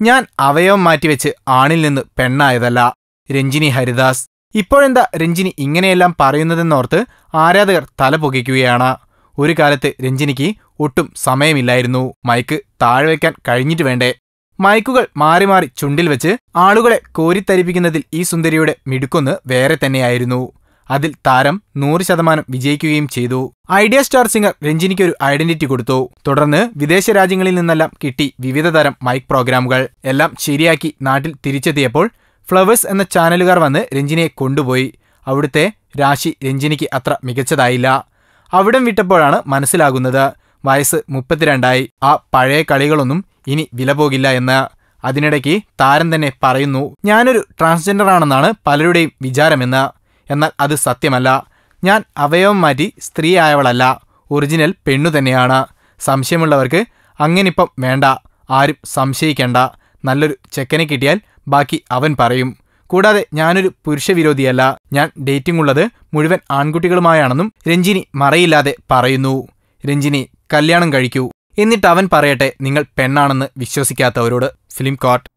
ഞാൻ അവയവം മാറ്റിവെച്ച് ആണിൽ നിന്ന് പെണ്ണായതല്ല. രഞ്ജിനി ഹരിദാസ്. ഇപ്പോഴെന്താ രഞ്ജിനി ഇങ്ങനെയെല്ലാം പറയുന്നതെന്നോർത്ത് ആരാധകർ തല പുകയ്ക്കുകയാണ്. ഒരു കാലത്ത് രഞ്ജിനിക്ക് ഒട്ടും സമയമില്ലായിരുന്നു. മൈക്ക് താഴെ വയ്ക്കാൻ കഴിഞ്ഞിട്ട് വേണ്ടേ? മൈക്കുകൾ മാറി മാറി ചുണ്ടിൽ വെച്ച് ആളുകളെ കോരിത്തരിപ്പിക്കുന്നതിൽ ഈ സുന്ദരിയുടെ മിടുക്കൊന്ന് വേറെ തന്നെയായിരുന്നു. അതിൽ താരം നൂറ് ശതമാനം വിജയിക്കുകയും ചെയ്തു. ഐഡിയ സ്റ്റാർ സിംഗർ രഞ്ജിനിക്ക് ഒരു ഐഡന്റിറ്റി കൊടുത്തു. തുടർന്ന് വിദേശ രാജ്യങ്ങളിൽ നിന്നെല്ലാം കിട്ടി വിവിധ തരം മൈക്ക് പ്രോഗ്രാമുകൾ. എല്ലാം ശരിയാക്കി നാട്ടിൽ തിരിച്ചെത്തിയപ്പോൾ ഫ്ലവേഴ്സ് എന്ന ചാനലുകാർ വന്ന് രഞ്ജിനിയെ കൊണ്ടുപോയി. അവിടുത്തെ രാശി രഞ്ജിനിക്ക് അത്ര മികച്ചതായില്ല. അവിടം വിട്ടപ്പോഴാണ് മനസ്സിലാകുന്നത് വയസ്സ് മുപ്പത്തിരണ്ടായി. ആ പഴയ കളികളൊന്നും ഇനി വില പോകില്ല എന്ന്. അതിനിടയ്ക്ക് താരം തന്നെ പറയുന്നു ഞാനൊരു ട്രാൻസ്ജെൻഡർ ആണെന്നാണ് പലരുടെയും വിചാരമെന്ന്. എന്നാൽ അത് സത്യമല്ല. ഞാൻ അവയവം മാറ്റി സ്ത്രീ ആയവളല്ല ഒറിജിനൽ പെണ്ണു തന്നെയാണ്. സംശയമുള്ളവർക്ക് അങ്ങനിപ്പം വേണ്ട. ആരും സംശയിക്കേണ്ട. നല്ലൊരു ചെക്കനെ കിട്ടിയാൽ ബാക്കി അവൻ പറയും. കൂടാതെ ഞാനൊരു പുരുഷവിരോധിയല്ല. ഞാൻ ഡേറ്റിംഗ് ഉള്ളത് മുഴുവൻ ആൺകുട്ടികളുമായാണെന്നും രഞ്ജിനി മറയില്ലാതെ പറയുന്നു. രഞ്ജിനി കല്യാണം കഴിക്കൂ. എന്നിട്ട് അവൻ പറയട്ടെ നിങ്ങൾ പെണ്ണാണെന്ന് വിശ്വസിക്കാത്തവരോട്. ഫിലിം കോട്ട്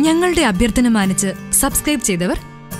ഞങ്ങളുടെ അഭ്യർത്ഥന മാനിച്ച് സബ്സ്ക്രൈബ് ചെയ്തവർ